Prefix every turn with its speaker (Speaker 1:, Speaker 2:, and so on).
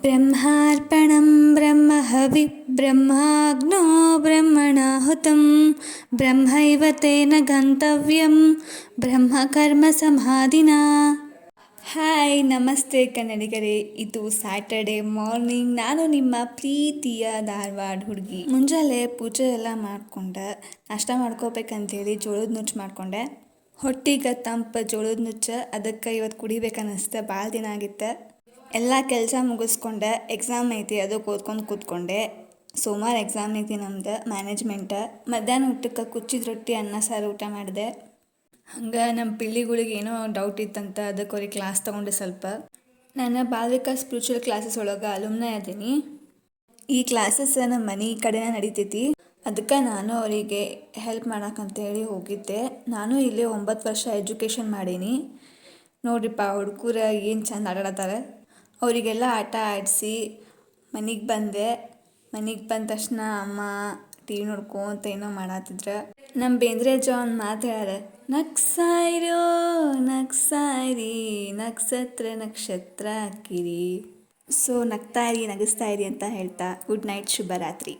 Speaker 1: ब्रह्मार्पणं ब्रह्महवि ब्रह्माग्नो ब्रह्मणाहुतं ब्रह्मैव तेन गन्तव्यं ಬ್ರಹ್ಮಕರ್ಮ ಸಮಾಧಿನ ಹಾಯ್ ನಮಸ್ತೆ ಕನ್ನಡಿಗರೇ ಇದು ಸ್ಯಾಟರ್ಡೆ ಮಾರ್ನಿಂಗ್ ನಾನು ನಿಮ್ಮ ಪ್ರೀತಿಯ ಧಾರವಾಡ ಹುಡುಗಿ ಮುಂಜಾನೆ ಪೂಜೆ ಎಲ್ಲ ಮಾಡ್ಕೊಂಡೆ ನಾಷ್ಟ ಮಾಡ್ಕೋಬೇಕಂತೇಳಿ ಜೋಳದ ನುಚ್ಚು ಮಾಡ್ಕೊಂಡೆ ಹೊಟ್ಟಿಗೆ ತಂಪು ಜೋಳದ ನುಚ್ಚು ಅದಕ್ಕೆ ಇವತ್ತು ಕುಡಿಬೇಕನ್ನಿಸ್ತೆ ಭಾಳ ದಿನ ಆಗಿತ್ತು ಎಲ್ಲ ಕೆಲಸ ಮುಗಿಸ್ಕೊಂಡೆ ಎಕ್ಸಾಮ್ ಐತಿ ಅದು ಓದ್ಕೊಂಡು ಕೂತ್ಕೊಂಡೆ. ಸೋಮವಾರ ಎಕ್ಸಾಮ್ ಐತಿ ನಮ್ದು ಮ್ಯಾನೇಜ್ಮೆಂಟ್ ಮಧ್ಯಾಹ್ನ ಊಟಕ್ಕೆ ಕುಚ್ಚಿದ ರೊಟ್ಟಿ, ಅನ್ನ, ಸಾರು ಊಟ ಮಾಡಿದೆ. ಹಂಗೆ ನಮ್ಮ ಪಿಳ್ಳಿಗಳಿಗೆ ಏನೋ ಡೌಟ್ ಇತ್ತಂತ ಅದಕ್ಕೆ ಅವ್ರಿಗೆ ಕ್ಲಾಸ್ ತೊಗೊಂಡೆ ಸ್ವಲ್ಪ. ನಾನು ಬಾಲ್ಯಕ ಸ್ಪಿರಿಚುವಲ್ ಕ್ಲಾಸಸ್ ಒಳಗೆ ಅಲುಮ್ನ ಇದ್ದೀನಿ ಈ ಕ್ಲಾಸಸ್ ನಮ್ಮ ಮನೆ ಕಡೆನೇ ನಡೀತೈತಿ. ಅದಕ್ಕೆ ನಾನು ಅವರಿಗೆ ಹೆಲ್ಪ್ ಮಾಡಕ್ಕಂತೇಳಿ ಹೋಗಿದ್ದೆ. ನಾನು ಇಲ್ಲಿ ಒಂಬತ್ತು ವರ್ಷ ಎಜುಕೇಷನ್ ಮಾಡೀನಿ. ನೋಡ್ರಿಪ್ಪ, ಹುಡುಗರ ಏನು ಚಂದ ಆಟಾಡತ್ತಾರೆ. ಅವರಿಗೆಲ್ಲ ಆಟ ಆಡಿಸಿ ಮನೆಗೆ ಬಂದೆ. ಮನೆಗೆ ಬಂದ ತಕ್ಷಣ ಅಮ್ಮ ಟಿ ವಿ ನೋಡ್ಕೊಂತ ಏನೋ ಮಾಡತ್ತಿದ್ರ ನಮ್ಮ ಬೇಂದ್ರೆ ಅಜ್ಜ ಒಂದು ಮಾತು ಹೇಳ್ಯಾರ ನಕ್ಸಾಯ್ರೋ ನಕ್ಸಾರಿ ನಕ್ಷತ್ರ ನಕ್ಷತ್ರ ಹಾಕಿರಿ. ಸೊ ನಗ್ತಾ ಇರಿ, ನಗಿಸ್ತಾ ಇರಿ, ಅಂತ ಹೇಳ್ತಾ, ಗುಡ್ ನೈಟ್, ಶುಭರಾತ್ರಿ.